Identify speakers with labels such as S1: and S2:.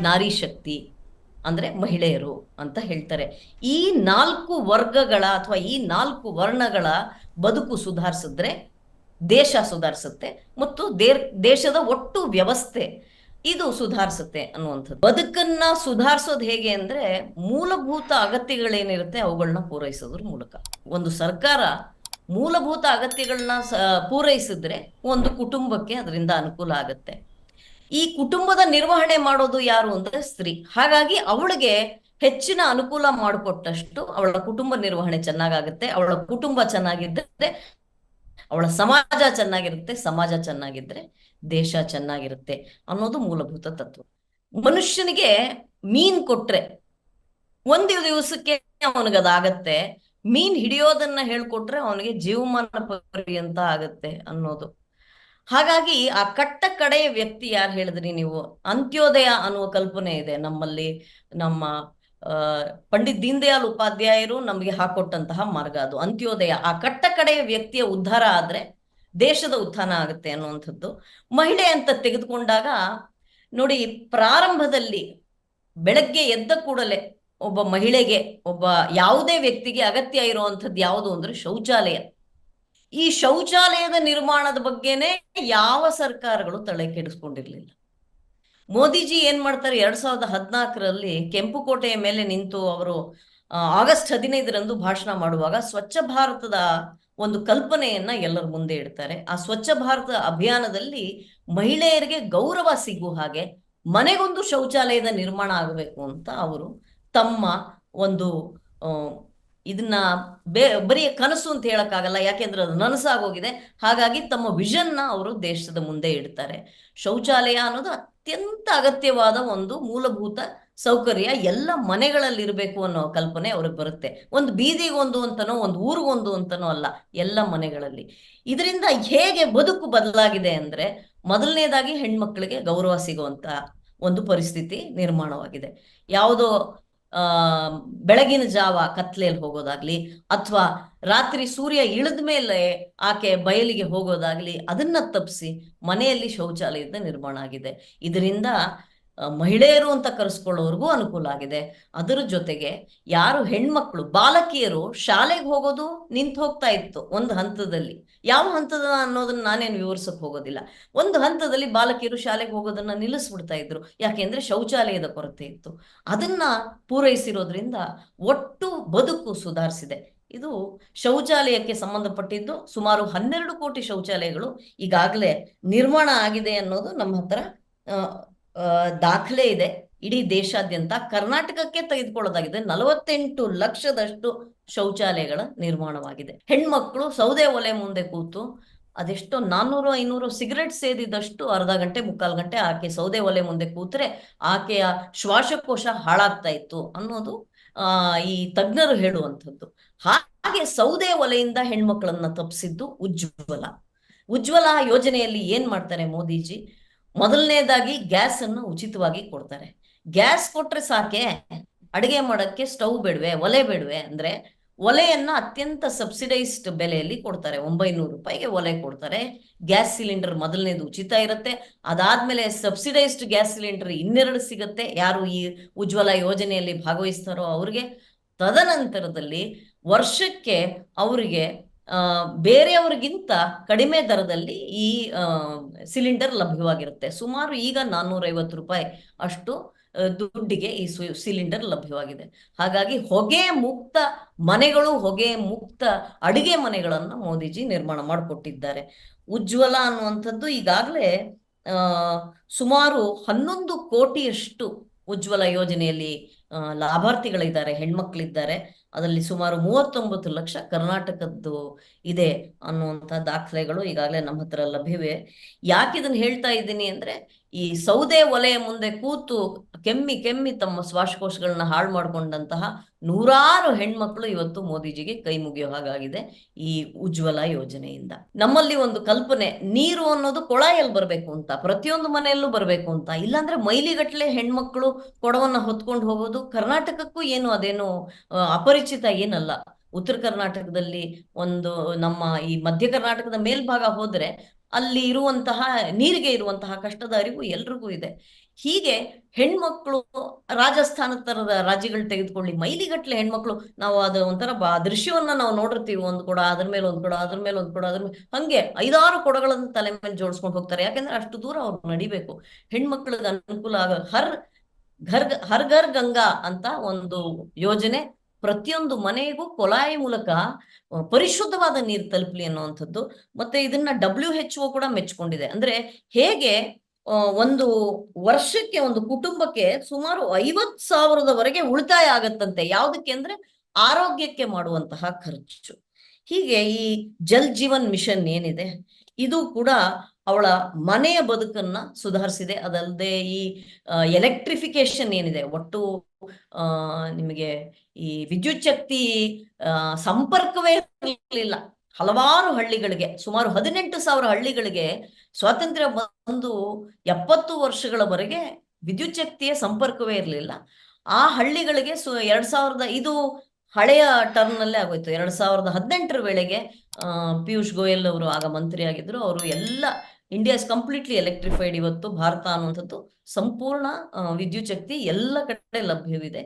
S1: ನಾರಿ ಶಕ್ತಿ ಅಂದ್ರೆ ಮಹಿಳೆಯರು ಅಂತ ಹೇಳ್ತಾರೆ. ಈ ನಾಲ್ಕು ವರ್ಗಗಳ ಅಥವಾ ಈ ನಾಲ್ಕು ವರ್ಣಗಳ ಬದುಕು ಸುಧಾರಿಸಿದ್ರೆ, ದೇಶ ಸುಧಾರಿಸುತ್ತೆ ಮತ್ತು ದೇರ್, ದೇಶದ ಒಟ್ಟು ವ್ಯವಸ್ಥೆ ಇದು ಸುಧಾರಿಸುತ್ತೆ ಅನ್ನುವಂಥದ್ದು. ಬದುಕನ್ನ ಸುಧಾರಿಸೋದು ಹೇಗೆ ಅಂದ್ರೆ ಮೂಲಭೂತ ಅಗತ್ಯಗಳೇನಿರುತ್ತೆ ಅವುಗಳನ್ನ ಪೂರೈಸೋದ್ರ ಮೂಲಕ. ಒಂದು ಸರ್ಕಾರ ಮೂಲಭೂತ ಅಗತ್ಯಗಳನ್ನ ಪೂರೈಸಿದ್ರೆ ಒಂದು ಕುಟುಂಬಕ್ಕೆ ಅದರಿಂದ ಅನುಕೂಲ ಆಗುತ್ತೆ. ಈ ಕುಟುಂಬದ ನಿರ್ವಹಣೆ ಮಾಡೋದು ಯಾರು ಅಂದ್ರೆ ಸ್ತ್ರೀ. ಹಾಗಾಗಿ ಅವಳಿಗೆ ಹೆಚ್ಚಿನ ಅನುಕೂಲ ಮಾಡಿಕೊಟ್ಟಷ್ಟು ಅವಳ ಕುಟುಂಬ ನಿರ್ವಹಣೆ ಚೆನ್ನಾಗಾಗುತ್ತೆ, ಅವಳ ಕುಟುಂಬ ಚೆನ್ನಾಗಿದ್ದರೆ, ಅವಳ ಸಮಾಜ ಚೆನ್ನಾಗಿರುತ್ತೆ, ಸಮಾಜ ಚೆನ್ನಾಗಿದ್ರೆ ದೇಶ ಚೆನ್ನಾಗಿರುತ್ತೆ ಅನ್ನೋದು ಮೂಲಭೂತ ತತ್ವ. ಮನುಷ್ಯನಿಗೆ ಮೀನ್ ಕೊಟ್ರೆ ಒಂದು ದಿವಸಕ್ಕೆ ಅವನಿಗದಾಗತ್ತೆ, ಮೀನ್ ಹಿಡಿಯೋದನ್ನ ಹೇಳ್ಕೊಟ್ರೆ ಅವನಿಗೆ ಜೀವಮಾನ ಪರ್ಯಂತ ಆಗತ್ತೆ ಅನ್ನೋದು. ಹಾಗಾಗಿ ಆ ಕಟ್ಟ ಕಡೆಯ ವ್ಯಕ್ತಿ ಯಾರು ಹೇಳಿದ್ರಿ ನೀವು? ಅಂತ್ಯೋದಯ ಅನ್ನುವ ಕಲ್ಪನೆ ಇದೆ ನಮ್ಮಲ್ಲಿ. ನಮ್ಮ ಪಂಡಿತ್ ದೀನ್ ಉಪಾಧ್ಯಾಯರು ನಮಗೆ ಹಾಕೊಟ್ಟಂತಹ ಮಾರ್ಗ ಅದು. ಅಂತ್ಯೋದಯ. ಆ ಕಟ್ಟ ಕಡೆಯ ವ್ಯಕ್ತಿಯ ಉದ್ಧಾರ ಆದ್ರೆ ದೇಶದ ಉತ್ಥಾನ ಆಗುತ್ತೆ ಅನ್ನುವಂಥದ್ದು. ಮಹಿಳೆ ಅಂತ ತೆಗೆದುಕೊಂಡಾಗ ನೋಡಿ, ಪ್ರಾರಂಭದಲ್ಲಿ ಬೆಳಗ್ಗೆ ಎದ್ದ ಕೂಡಲೇ ಒಬ್ಬ ಮಹಿಳೆಗೆ, ಒಬ್ಬ ಯಾವುದೇ ವ್ಯಕ್ತಿಗೆ ಅಗತ್ಯ ಇರುವಂಥದ್ದು ಯಾವುದು ಅಂದ್ರೆ ಶೌಚಾಲಯ. ಈ ಶೌಚಾಲಯದ ನಿರ್ಮಾಣದ ಬಗ್ಗೆನೆ ಯಾವ ಸರ್ಕಾರಗಳು ತಲೆ ಕೆಡಿಸ್ಕೊಂಡಿರ್ಲಿಲ್ಲ. ಮೋದಿಜಿ ಏನ್ ಮಾಡ್ತಾರೆ, ಎರಡ್ ಸಾವಿರದ ಹದಿನಾಲ್ಕರಲ್ಲಿ ಕೆಂಪುಕೋಟೆಯ ಮೇಲೆ ನಿಂತು ಅವರು ಆಗಸ್ಟ್ ಹದಿನೈದರಂದು ಭಾಷಣ ಮಾಡುವಾಗ ಸ್ವಚ್ಛ ಭಾರತದ ಒಂದು ಕಲ್ಪನೆಯನ್ನ ಎಲ್ಲರ ಮುಂದೆ ಇಡ್ತಾರೆ. ಆ ಸ್ವಚ್ಛ ಭಾರತ ಅಭಿಯಾನದಲ್ಲಿ ಮಹಿಳೆಯರಿಗೆ ಗೌರವ ಸಿಗುವ ಹಾಗೆ ಮನೆಗೊಂದು ಶೌಚಾಲಯದ ನಿರ್ಮಾಣ ಆಗಬೇಕು ಅಂತ ಅವರು ತಮ್ಮ ಒಂದು ಇದನ್ನ ಬೇ, ಬರೀ ಕನಸು ಅಂತ ಹೇಳಕ್ಕಾಗಲ್ಲ ಯಾಕೆಂದ್ರೆ ಅದು ನನಸಾಗೋಗಿದೆ. ಹಾಗಾಗಿ ತಮ್ಮ ವಿಷನ್ನ ಅವರು ದೇಶದ ಮುಂದೆ ಇಡ್ತಾರೆ. ಶೌಚಾಲಯ ಅನ್ನೋದು ಅತ್ಯಂತ ಅಗತ್ಯವಾದ ಒಂದು ಮೂಲಭೂತ ಸೌಕರ್ಯ. ಎಲ್ಲ ಮನೆಗಳಲ್ಲಿ ಇರಬೇಕು ಅನ್ನೋ ಕಲ್ಪನೆ ಅವ್ರಿಗೆ ಬರುತ್ತೆ. ಒಂದು ಬೀದಿಗೊಂದು ಅಂತನೋ, ಒಂದು ಊರಿಗೊಂದು ಅಂತನೋ ಅಲ್ಲ, ಎಲ್ಲ ಮನೆಗಳಲ್ಲಿ. ಇದರಿಂದ ಹೇಗೆ ಬದುಕು ಬದಲಾಗಿದೆ ಅಂದ್ರೆ ಮೊದಲನೇದಾಗಿ ಹೆಣ್ಮಕ್ಳಿಗೆ ಗೌರವ ಸಿಗುವಂತ ಒಂದು ಪರಿಸ್ಥಿತಿ ನಿರ್ಮಾಣವಾಗಿದೆ. ಯಾವುದೋ ಬೆಳಗಿನ ಜಾವ ಕತ್ಲೆಯಲ್ಲಿ ಹೋಗೋದಾಗ್ಲಿ ಅಥವಾ ರಾತ್ರಿ ಸೂರ್ಯ ಇಳಿದ ಮೇಲೆ ಆಕೆ ಬಯಲಿಗೆ ಹೋಗೋದಾಗ್ಲಿ ಅದನ್ನ ತಪ್ಪಿಸಿ ಮನೆಯಲ್ಲಿ ಶೌಚಾಲಯದ ನಿರ್ಮಾಣ ಆಗಿದೆ. ಇದರಿಂದ ಮಹಿಳೆಯರು ಅಂತ ಕರೆಸ್ಕೊಳ್ಳೋರ್ಗೂ ಅನುಕೂಲ ಆಗಿದೆ. ಅದರ ಜೊತೆಗೆ ಯಾರು ಹೆಣ್ಮಕ್ಳು, ಬಾಲಕಿಯರು ಶಾಲೆಗೆ ಹೋಗೋದು ನಿಂತು ಹೋಗ್ತಾ ಇತ್ತು ಒಂದು ಹಂತದಲ್ಲಿ. ಯಾವ ಹಂತದ ಅನ್ನೋದನ್ನ ನಾನೇನು ವಿವರಿಸಕ್ ಹೋಗೋದಿಲ್ಲ. ಒಂದು ಹಂತದಲ್ಲಿ ಬಾಲಕಿಯರು ಶಾಲೆಗೆ ಹೋಗೋದನ್ನ ನಿಲ್ಲಿಸ್ಬಿಡ್ತಾ ಇದ್ರು. ಯಾಕೆಂದ್ರೆ ಶೌಚಾಲಯದ ಕೊರತೆ ಇತ್ತು. ಅದನ್ನ ಪೂರೈಸಿರೋದ್ರಿಂದ ಒಟ್ಟು ಬದುಕು ಸುಧಾರಿಸಿದೆ. ಇದು ಶೌಚಾಲಯಕ್ಕೆ ಸಂಬಂಧಪಟ್ಟಿದ್ದು ಸುಮಾರು ಹನ್ನೆರಡು ಕೋಟಿ ಶೌಚಾಲಯಗಳು ಈಗಾಗಲೇ ನಿರ್ಮಾಣ ಆಗಿದೆ ಅನ್ನೋದು ನಮ್ಮ ಹತ್ರ ದಾಖಲೆ ಇದೆ ಇಡೀ ದೇಶಾದ್ಯಂತ. ಕರ್ನಾಟಕಕ್ಕೆ ತೆಗೆದುಕೊಳ್ಳೋದಾಗಿದೆ. ನಲವತ್ತೆಂಟು ಲಕ್ಷದಷ್ಟು ಶೌಚಾಲಯಗಳ ನಿರ್ಮಾಣವಾಗಿದೆ. ಹೆಣ್ಮಕ್ಳು ಸೌದೆ ಒಲೆ ಮುಂದೆ ಕೂತು ಅದೆಷ್ಟೋ ನಾನ್ನೂರು ಐನೂರು ಸಿಗರೆಟ್ ಸೇದಿದಷ್ಟು ಅರ್ಧ ಗಂಟೆ, ಮುಕ್ಕಾಲು ಗಂಟೆ ಆಕೆ ಸೌದೆ ಒಲೆ ಮುಂದೆ ಕೂತ್ರೆ ಆಕೆಯ ಶ್ವಾಸಕೋಶ ಹಾಳಾಗ್ತಾ ಇತ್ತು ಅನ್ನೋದು ಈ ತಜ್ಞರು ಹೇಳುವಂಥದ್ದು. ಹಾಗೆ ಸೌದೆ ಒಲೆಯಿಂದ ಹೆಣ್ಮಕ್ಳನ್ನ ತಪ್ಪಿಸಿದ್ದು ಉಜ್ವಲ. ಉಜ್ವಲ ಯೋಜನೆಯಲ್ಲಿ ಏನ್ ಮಾಡ್ತಾರೆ ಮೋದಿಜಿ? ಮೊದಲನೇದಾಗಿ ಗ್ಯಾಸ್ ಅನ್ನು ಉಚಿತವಾಗಿ ಕೊಡ್ತಾರೆ. ಗ್ಯಾಸ್ ಕೊಟ್ರೆ ಸಾಕೆ? ಅಡಿಗೆ ಮಾಡಕ್ಕೆ ಸ್ಟವ್ ಬೇಡವೆ, ಒಲೆ ಬೇಡವೆ ಅಂದ್ರೆ ಒಲೆಯನ್ನ ಅತ್ಯಂತ ಸಬ್ಸಿಡೈಸ್ಡ್ ಬೆಲೆಯಲ್ಲಿ ಕೊಡ್ತಾರೆ. ಒಂಬೈನೂರು ರೂಪಾಯಿಗೆ ಒಲೆ ಕೊಡ್ತಾರೆ. ಗ್ಯಾಸ್ ಸಿಲಿಂಡರ್ ಮೊದಲನೇದು ಉಚಿತ ಇರುತ್ತೆ. ಅದಾದ್ಮೇಲೆ ಸಬ್ಸಿಡೈಸ್ಡ್ ಗ್ಯಾಸ್ ಸಿಲಿಂಡರ್ ಇನ್ನೆರಡು ಸಿಗುತ್ತೆ. ಯಾರು ಈ ಉಜ್ವಲ ಯೋಜನೆಯಲ್ಲಿ ಭಾಗವಹಿಸ್ತಾರೋ ಅವ್ರಿಗೆ. ತದನಂತರದಲ್ಲಿ ವರ್ಷಕ್ಕೆ ಅವರಿಗೆ ಬೇರೆಯವರಿಗಿಂತ ಕಡಿಮೆ ದರದಲ್ಲಿ ಈ ಸಿಲಿಂಡರ್ ಲಭ್ಯವಾಗಿರುತ್ತೆ. ಸುಮಾರು ಈಗ ನಾನ್ನೂರೈವತ್ತು ರೂಪಾಯಿ ಅಷ್ಟು ದುಡ್ಡಿಗೆ ಈ ಸಿಲಿಂಡರ್ ಲಭ್ಯವಾಗಿದೆ. ಹಾಗಾಗಿ ಹೊಗೆ ಮುಕ್ತ ಮನೆಗಳು, ಹೊಗೆ ಮುಕ್ತ ಅಡಿಗೆ ಮನೆಗಳನ್ನು ಮೋದಿಜಿ ನಿರ್ಮಾಣ ಮಾಡಿಕೊಟ್ಟಿದ್ದಾರೆ. ಉಜ್ವಲ ಅನ್ನುವಂಥದ್ದು ಈಗಾಗಲೇ ಸುಮಾರು ಹನ್ನೊಂದು ಕೋಟಿಯಷ್ಟು ಉಜ್ವಲ ಯೋಜನೆಯಲ್ಲಿ ಲಾಭಾರ್ಥಿಗಳಿದ್ದಾರೆ, ಹೆಣ್ಮಕ್ಳಿದ್ದಾರೆ. ಅದರಲ್ಲಿ ಸುಮಾರು ಮೂವತ್ತೊಂಬತ್ತು ಲಕ್ಷ ಕರ್ನಾಟಕದ್ದು ಇದೆ ಅನ್ನುವಂಥ ದಾಖಲೆಗಳು ಈಗಾಗಲೇ ನಮ್ಮ ಹತ್ರ ಲಭ್ಯವೇ ಯಾಕೆ ಇದನ್ನು ಹೇಳ್ತಾ ಇದ್ದೀನಿ ಅಂದ್ರೆ ಈ ಸೌದೆ ಒಲೆಯ ಮುಂದೆ ಕೂತು ಕೆಮ್ಮಿ ಕೆಮ್ಮಿ ತಮ್ಮ ಶ್ವಾಸಕೋಶಗಳನ್ನ ಹಾಳು ಮಾಡಿಕೊಂಡಂತಹ ನೂರಾರು ಹೆಣ್ಮಕ್ಳು ಇವತ್ತು ಮೋದಿಜಿಗೆ ಕೈ ಮುಗಿಯೋ ಹಾಗಾಗಿದೆ ಈ ಉಜ್ವಲ ಯೋಜನೆಯಿಂದ. ನಮ್ಮಲ್ಲಿ ಒಂದು ಕಲ್ಪನೆ, ನೀರು ಅನ್ನೋದು ಕೊಳಾಯಲ್ಲಿ ಬರಬೇಕು ಅಂತ, ಪ್ರತಿಯೊಂದು ಮನೆಯಲ್ಲೂ ಬರಬೇಕು ಅಂತ. ಇಲ್ಲಾಂದ್ರೆ ಮೈಲಿಗಟ್ಟಲೆ ಹೆಣ್ಮಕ್ಳು ಕೊಡವನ್ನ ಹೊತ್ಕೊಂಡು ಹೋಗೋದು ಕರ್ನಾಟಕಕ್ಕೂ ಏನು ಅದೇನು ಅಪರಿಚಿತ ಏನಲ್ಲ. ಉತ್ತರ ಕರ್ನಾಟಕದಲ್ಲಿ ಒಂದು ನಮ್ಮ ಈ ಮಧ್ಯ ಕರ್ನಾಟಕದ ಮೇಲ್ಭಾಗ ಹೋದ್ರೆ ಅಲ್ಲಿ ಇರುವಂತಹ, ನೀರಿಗೆ ಇರುವಂತಹ ಕಷ್ಟದ ಅರಿವು ಎಲ್ರಿಗೂ ಇದೆ. ಹೀಗೆ ಹೆಣ್ಮಕ್ಳು ರಾಜಸ್ಥಾನ ತರದ ರಾಜ್ಯಗಳು ತೆಗೆದುಕೊಳ್ಳಿ. ಮೈಲಿಗಟ್ಟಲೆ ಹೆಣ್ಮಕ್ಳು, ನಾವು ಅದು ಒಂಥರ ಬಾ, ದೃಶ್ಯವನ್ನ ನಾವು ನೋಡಿರ್ತೀವಿ. ಒಂದು ಕೊಡ, ಅದ್ರ ಮೇಲೆ ಒಂದು ಕೊಡ, ಅದ್ರ ಮೇಲೆ ಒಂದು ಕೊಡ, ಅದ್ರ ಮೇಲೆ ಹಂಗೆ ಐದಾರು ಕೊಡಗಳನ್ನು ತಲೆ ಮೇಲೆ ಜೋಡಿಸ್ಕೊಂಡು ಹೋಗ್ತಾರೆ. ಯಾಕಂದ್ರೆ ಅಷ್ಟು ದೂರ ಅವ್ರು ನಡಿಬೇಕು. ಹೆಣ್ಮಕ್ಳಿಗೆ ಅನುಕೂಲ ಆಗ, ಹರ್ ಘರ್ ಹರ್ ಘರ್ ಗಂಗಾ ಅಂತ ಒಂದು ಯೋಜನೆ ಪ್ರತಿಯೊಂದು ಮನೆಗೂ ಕೊಲಾಯಿ ಮೂಲಕ ಪರಿಶುದ್ಧವಾದ ನೀರು ತಲುಪಲಿ ಅನ್ನುವಂಥದ್ದು, ಮತ್ತೆ ಇದನ್ನ ಡಬ್ಲ್ಯೂ ಎಚ್ ಒ ಕೂಡ ಮೆಚ್ಕೊಂಡಿದೆ ಅಂದ್ರೆ ಹೇಗೆ ಒಂದು ವರ್ಷಕ್ಕೆ, ಒಂದು ಕುಟುಂಬಕ್ಕೆ ಸುಮಾರು ಐವತ್ ಸಾವಿರದವರೆಗೆ ಉಳಿತಾಯ ಆಗತ್ತಂತೆ. ಯಾವ್ದಕ್ಕೆ ಅಂದ್ರೆ ಆರೋಗ್ಯಕ್ಕೆ ಮಾಡುವಂತಹ ಖರ್ಚು. ಹೀಗೆ ಈ ಜಲ್ ಜೀವನ್ ಮಿಷನ್ ಏನಿದೆ ಇದು ಕೂಡ ಅವಳ ಮನೆಯ ಬದುಕನ್ನ ಸುಧಾರಿಸಿದೆ. ಅದಲ್ಲದೆ ಈ ಎಲೆಕ್ಟ್ರಿಫಿಕೇಶನ್ ಏನಿದೆ, ಒಟ್ಟು ನಿಮಗೆ ಈ ವಿದ್ಯುತ್ ಶಕ್ತಿ ಸಂಪರ್ಕವೇ ಇರಲಿಲ್ಲ. ಹಲವಾರು ಹಳ್ಳಿಗಳಿಗೆ, ಸುಮಾರು ಹದಿನೆಂಟು ಸಾವಿರ ಹಳ್ಳಿಗಳಿಗೆ ಸ್ವಾತಂತ್ರ್ಯ ಬಂದು ಎಪ್ಪತ್ತು ವರ್ಷಗಳವರೆಗೆ ವಿದ್ಯುತ್ ಶಕ್ತಿಯ ಸಂಪರ್ಕವೇ ಇರಲಿಲ್ಲ. ಆ ಹಳ್ಳಿಗಳಿಗೆ ಸು, ಎರಡ್ ಸಾವಿರದ ಇದು ಹಳೆಯ ಟರ್ಮ್ ನಲ್ಲೇ ಆಗೋಯ್ತು. ಎರಡ್ ಸಾವಿರದ ಹದಿನೆಂಟರ ವೇಳೆಗೆ ಪಿಯೂಷ್ ಗೋಯಲ್ ಅವರು ಆಗ ಮಂತ್ರಿ ಆಗಿದ್ರು ಅವರು ಎಲ್ಲ ಇಂಡಿಯಾ ಇಸ್ ಕಂಪ್ಲೀಟ್ಲಿ ಎಲೆಕ್ಟ್ರಿಫೈಡ್ ಇವತ್ತು. ಭಾರತ ಅನ್ನುವಂಥದ್ದು ಸಂಪೂರ್ಣ ವಿದ್ಯುಚ್ಛಕ್ತಿ ಎಲ್ಲ ಕಡೆ ಲಭ್ಯವಿದೆ.